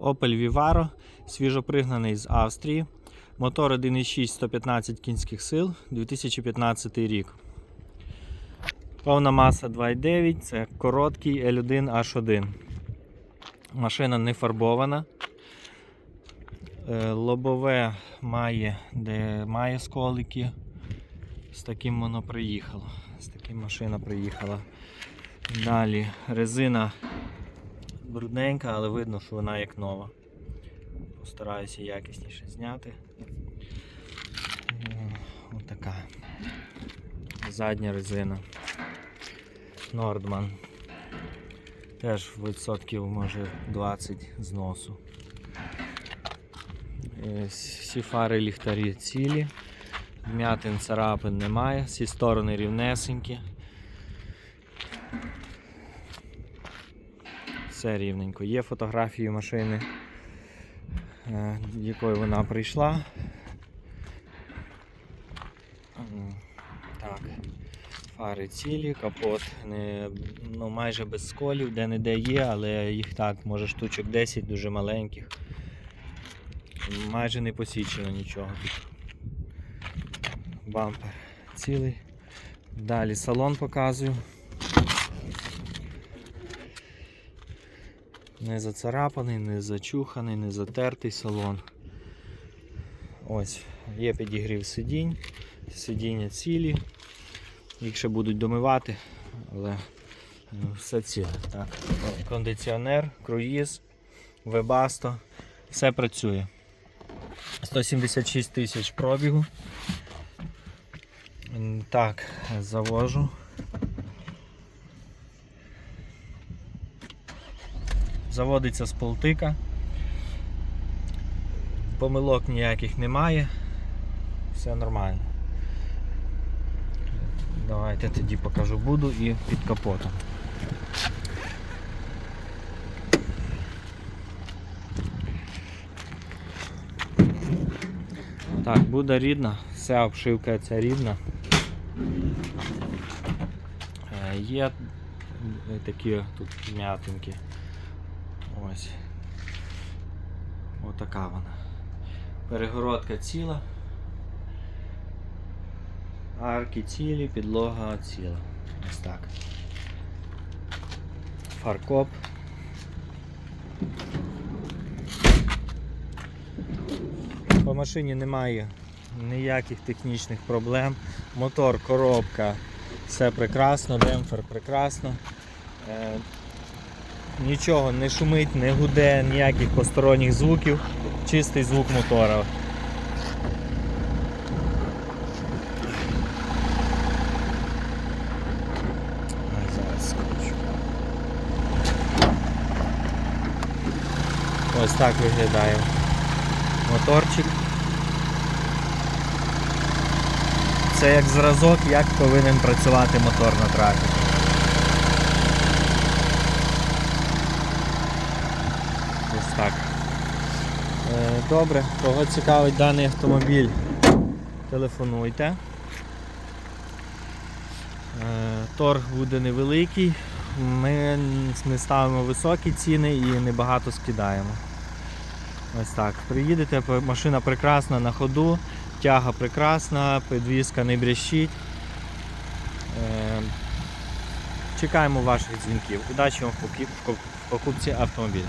Opel Vivaro, свіжопригнаний з Австрії. Мотор 1.6 115 кінських сил, 2015 рік. Повна маса 2.9, це короткий L1H1. Машина не фарбована. Е, Лобове має, де має сколики. З таким воно приїхало. З таким машина приїхала. Далі резина брудненька, але видно, що вона як нова. Постараюся якісніше зняти. Отака. Задня резина. Нордман. Теж відсотків може 20 зносу. Е, Всі фари ліхтарі цілі. Вмятин царапин немає, всі сторони рівнесенькі. Все рівненько. Є фотографії машини, е, якою вона прийшла. Так. Фари цілі, капот не, ну, майже без сколів, де не де є, але їх так, може штучок 10 дуже маленьких. Майже не посічено нічого. Бампер цілий. Далі салон показую. Не зацарапаний, не зачуханий, не затертий салон. Ось, є підігрів сидінь, сидіння цілі. Їх ще будуть домивати, але е, все ціле. Так. Кондиціонер, круїз, вебасто, все працює. 176 тисяч пробігу. Так, завожу. Заводиться з полтика. Помилок ніяких немає. Все нормально. Давайте тоді покажу буду і під капотом. Так, буде рідна, вся обшивка ця рідна. Е, Є такі тут м'ятинки. Ось. Отака вона. Перегородка ціла. Арки цілі, підлога ціла. Ось так. Фаркоп. По машині немає ніяких технічних проблем. Мотор, коробка, все прекрасно, демпфер прекрасно. Нічого не шумить, не гуде, ніяких посторонніх звуків, чистий звук мотора. Ось так виглядає моторчик. Це як зразок, як повинен працювати мотор на тракторі. Ось так. Е, Добре, кого цікавить даний автомобіль, телефонуйте. Е, Торг буде невеликий. Ми не ставимо високі ціни і небагато скидаємо. Ось так. Приїдете, машина прекрасна на ходу, тяга прекрасна, підвізка не брящить. Е, Чекаємо ваших дзвінків. Удачі вам в покупці автомобіля.